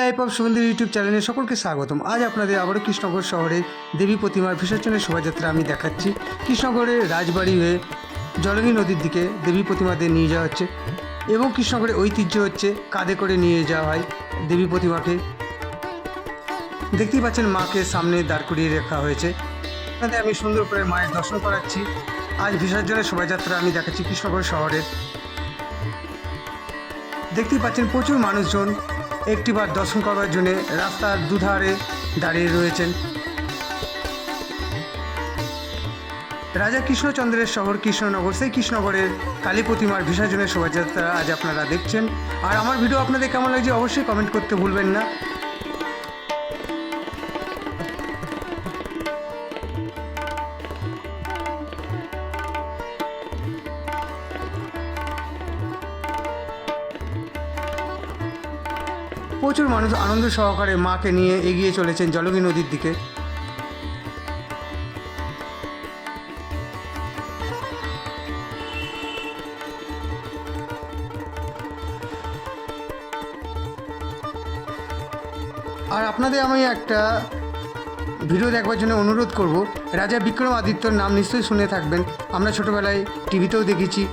Life of Suvendu YouTube চ্যানেলে সকলকে স্বাগতম। আজ আপনাদের আবারও কৃষ্ণনগর শহরে দেবী প্রতিমার বিসর্জনের শোভাযাত্রা আমি দেখাচ্ছি। কৃষ্ণনগরের রাজবাড়ি হয়ে জলঙ্গি নদীর দিকে দেবী প্রতিমাদের নিয়ে যাওয়া হচ্ছে এবং কৃষ্ণনগরের ঐতিহ্য হচ্ছে কাঁধে করে নিয়ে যাওয়া হয় দেবী প্রতিমাকে। দেখতেই পাচ্ছেন মাকে সামনে দাঁড় করিয়ে রাখা হয়েছে। আপনাদের আমি সুন্দর করে মায়ের দর্শন করাচ্ছি। আজ বিসর্জনের শোভাযাত্রা আমি দেখাচ্ছি কৃষ্ণনগর শহরের। দেখতেই পাচ্ছেন প্রচুর মানুষজন একটিবার দর্শন করার জন্য রাস্তার দুধারে দাঁড়িয়ে রয়েছেন। রাজা কৃষ্ণচন্দ্রের শহর কৃষ্ণনগর, সেই কৃষ্ণনগরের কালী প্রতিমার বিসর্জনের শোভাযাত্রা আজ আপনারা দেখছেন। আর আমার ভিডিও আপনাদের কেমন লাগছে অবশ্যই কমেন্ট করতে ভুলবেন না। প্রচুর মানুষ আনন্দ সহকারে মাকে নিয়ে এগিয়ে চলেছেন জলগি নদীর দিকে। আর আপনাদের আমি একটা ভিডিও দেখবার জন্য অনুরোধ করব। রাজা বিক্রম বিক্রমাদিত্যর নাম নিশ্চয়ই শুনে থাকবেন। আমরা ছোটোবেলায় টিভিতেও দেখেছি।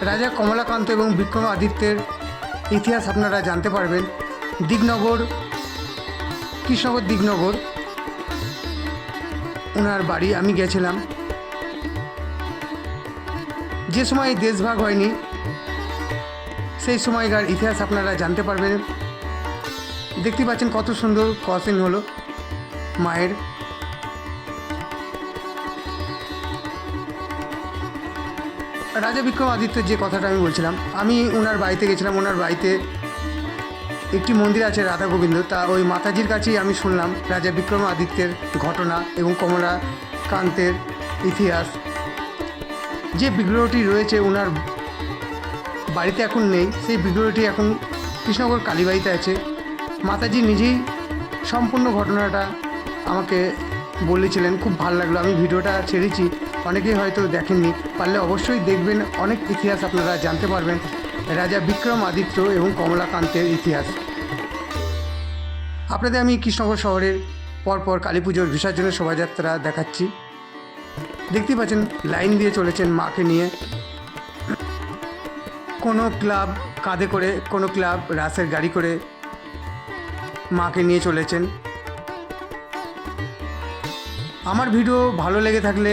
রাজা কমলাকান্ত এবং বিক্রমাদিত্যের ইতিহাস আপনারা জানতে পারবেন। দিগনগর কৃষ্ণনগর দিগনগর। ওনার বাড়ি আমি গেছিলাম। যে সময় দেশভাগ হয়নি, সেই সময়কার ইতিহাস আপনারা জানতে পারবেন। দেখতে পাচ্ছেন কত সুন্দর ক্রসিং হলো মায়ের। রাজা বিক্রমাদিত্যর যে কথাটা আমি বলছিলাম, আমি ওনার বাড়িতে গেছিলাম ওনার বাড়িতে একটি মন্দির আছে রাধা গোবিন্দ, তা ওই মাতাজির কাছেই আমি শুনলাম রাজা বিক্রমাদিত্যের ঘটনা এবং কমলা কান্তের ইতিহাস। যে বিগ্রহটি রয়েছে ওনার বাড়িতে এখন নেই, সেই বিগ্রহটি এখন কৃষ্ণনগর কালীবাড়িতে আছে। মাতাজি নিজেই সম্পূর্ণ ঘটনাটা আমাকে বলেছিলেন, খুব ভালো লাগল, আমি ভিডিওটা ছেড়েছি। অনেকেই হয়তো দেখেননি, পারলে অবশ্যই দেখবেন, অনেক ইতিহাস আপনারা জানতে পারবেন। রাজা বিক্রম আদিত্য এবং কমলাকান্তের ইতিহাস। আপনাদের আমি কৃষ্ণনগর শহরের পরপর কালী পুজোর বিসর্জনের শোভাযাত্রা দেখাচ্ছি। দেখতেই পাচ্ছেন, লাইন দিয়ে চলেছেন মাকে নিয়ে। কোনো ক্লাব কাঁধে করে, কোনো ক্লাব রাসের গাড়ি করে মাকে নিয়ে চলেছেন। আমার ভিডিও ভালো লেগে থাকলে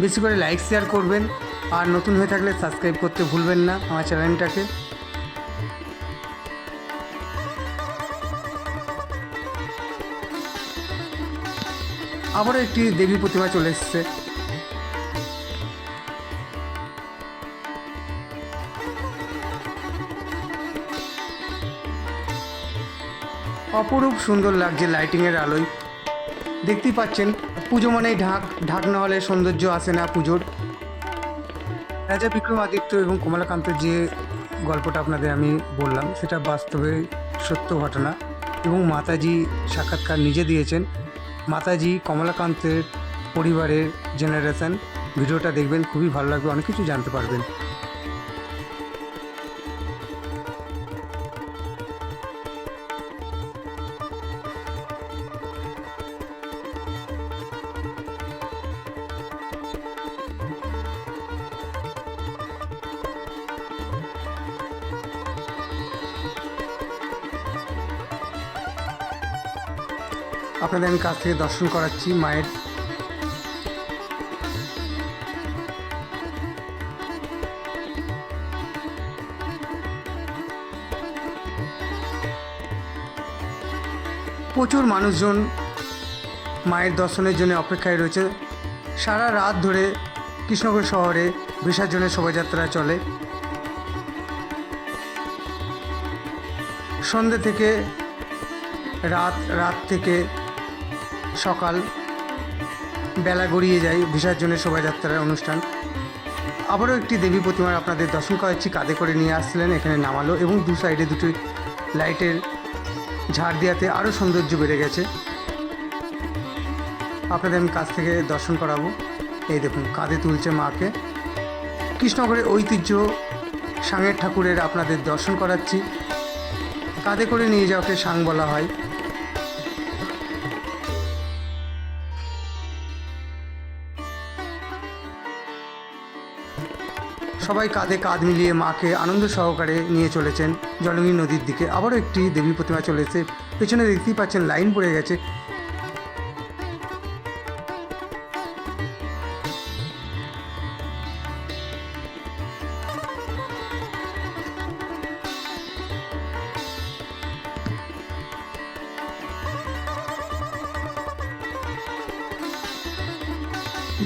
বেশি করে লাইক শেয়ার করবেন। আর নতুন হয়ে থাকলে সাবস্ক্রাইব করতে ভুলবেন না আমার চ্যানেলটাকে আবারও একটি দেবী প্রতিমা চলে এসছে। অপরূপ সুন্দর লাগছে লাইটিংয়ের আলোয়। দেখতেই পাচ্ছেন, পুজো মানেই ঢাক। ঢাক না হলে সৌন্দর্য আসে না পুজোর। রাজা বিক্রমাদিত্য এবং কমলাকান্তের যে গল্পটা আপনাদের আমি বললাম, সেটা বাস্তবে সত্য ঘটনা এবং মাতাজি সাক্ষাৎকার নিজে দিয়েছেন। মাতাজি কমলাকান্তের পরিবারের জেনারেশন ভিডিওটা দেখবেন, খুবই ভালো লাগবে, অনেক কিছু জানতে পারবেন। আপনাদের আমি কাছ থেকে দর্শন করাচ্ছি মায়ের প্রচুর মানুষজন মায়ের দর্শনের জন্য অপেক্ষায় রয়েছে। সারা রাত ধরে কৃষ্ণনগর শহরে বিসর্জনের শোভাযাত্রা চলে। সন্ধ্যে থেকে রাত রাত থেকে সকাল, বেলা গড়িয়ে যায়, বিসর্জনের শোভাযাত্রার অনুষ্ঠান। আবারও একটি দেবী প্রতিমার আপনাদের দর্শন করাচ্ছি, কাঁধে করে নিয়ে আসছিলেন এখানে নামালো এবং দু সাইডে দুটি লাইটের ঝাড় দেওয়াতে আরও সৌন্দর্য বেড়ে গেছে। আপনাদের আমি কাছ থেকে দর্শন করাবো। এই দেখুন, কাঁধে তুলছে মাকে। কৃষ্ণনগরের ঐতিহ্য সাঙের ঠাকুরের আপনাদের দর্শন করাচ্ছি। কাঁধে করে নিয়ে যাওয়াকে সাং বলা হয়। সবাই কাঁধে কাঁধ মিলিয়ে মাকে আনন্দ সহকারে নিয়ে চলেছেন জলঙ্গি নদীর দিকে। আবারও একটি দেবী প্রতিমা চলেছে পেছনে দেখতেই পাচ্ছেন লাইন পড়ে গেছে।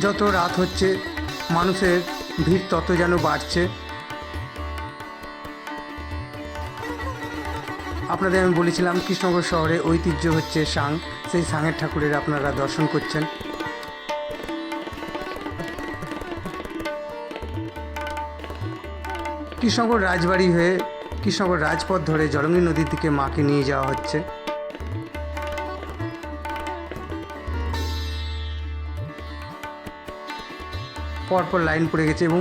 যত রাত হচ্ছে, মানুষের ভিড় তত যেন বাড়ছে। আপনাদের আমি বলেছিলাম, কৃষ্ণনগর শহরে ঐতিহ্য হচ্ছে সাং। সেই সাংয়ের ঠাকুরের আপনারা দর্শন করছেন। কৃষ্ণনগর রাজবাড়ি হয়ে কৃষ্ণনগর রাজপথ ধরে জলঙ্গি নদীর দিকে মাকে নিয়ে যাওয়া হচ্ছে। পরপর লাইন পড়ে গেছে এবং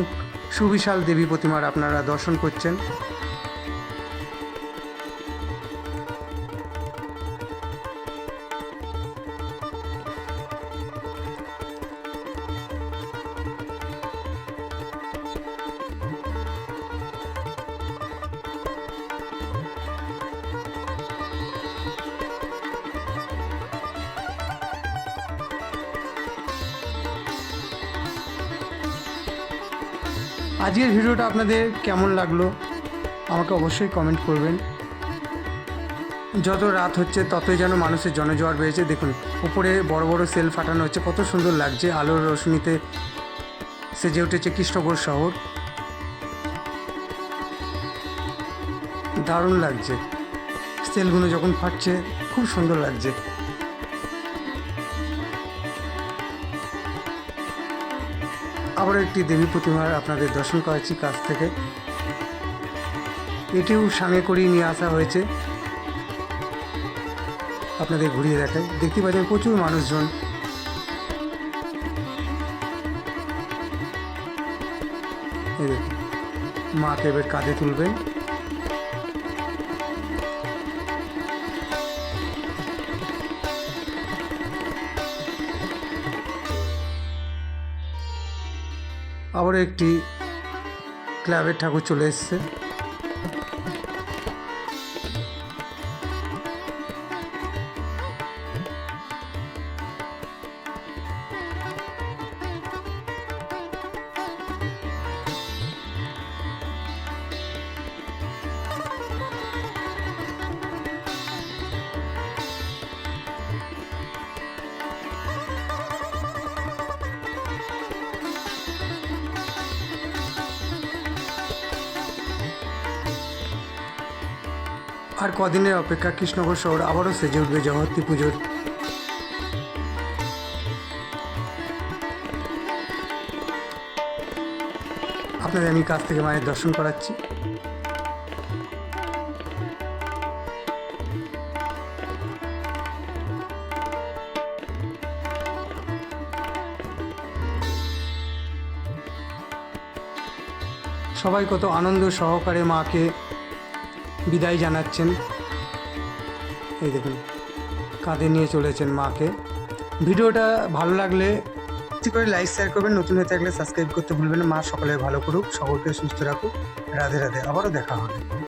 সুবিশাল দেবী প্রতিমার আপনারা দর্শন করছেন। আজকের ভিডিওটা আপনাদের কেমন লাগল আমাকে অবশ্যই কমেন্ট করবেন। যত রাত হচ্ছে, ততই যেন মানুষের জনজোয়ার বেড়েছে। দেখুন, উপরে বড় বড় সেল ফাটানো হচ্ছে। কত সুন্দর লাগছে। আলোর রশ্মিতে সেজে উঠেছে কৃষ্ণগড় শহর। দারুণ লাগছে। সেলগুলো যখন ফাটছে, খুব সুন্দর লাগছে। আবার একটি দেবী প্রতিমার আপনাদের দর্শন করাচ্ছি কাছ থেকে। এটিও সামনে করেই নিয়ে আসা হয়েছে। আপনাদের ঘুরিয়ে দেখায় দেখতে পাচ্ছেন প্রচুর মানুষজন। মাকে এবার কাঁধে তুলবেন। আবারও একটি ক্লাবের ঠাকুর চলে এসছে। আর কদিনের অপেক্ষা কৃষ্ণনগর শহর আবারও সেজে উঠবে জগত্রী পুজোর। আপনাদের আমি কাছ থেকে মায়ের দর্শন করাচ্ছি। সবাই কত আনন্দ সহকারে মাকে বিদায় জানাচ্ছেন। এই দেখুন, কাঁধে নিয়ে চলেছেন মাকে। ভিডিওটা ভালো লাগলে করে লাইক শেয়ার করবেন। নতুন হয়ে থাকলে সাবস্ক্রাইব করতে ভুলবেন মা সকলে ভালো করুক, সকলকে সুস্থ রাখুক। রাধে রাধে, আবারও দেখা হবে।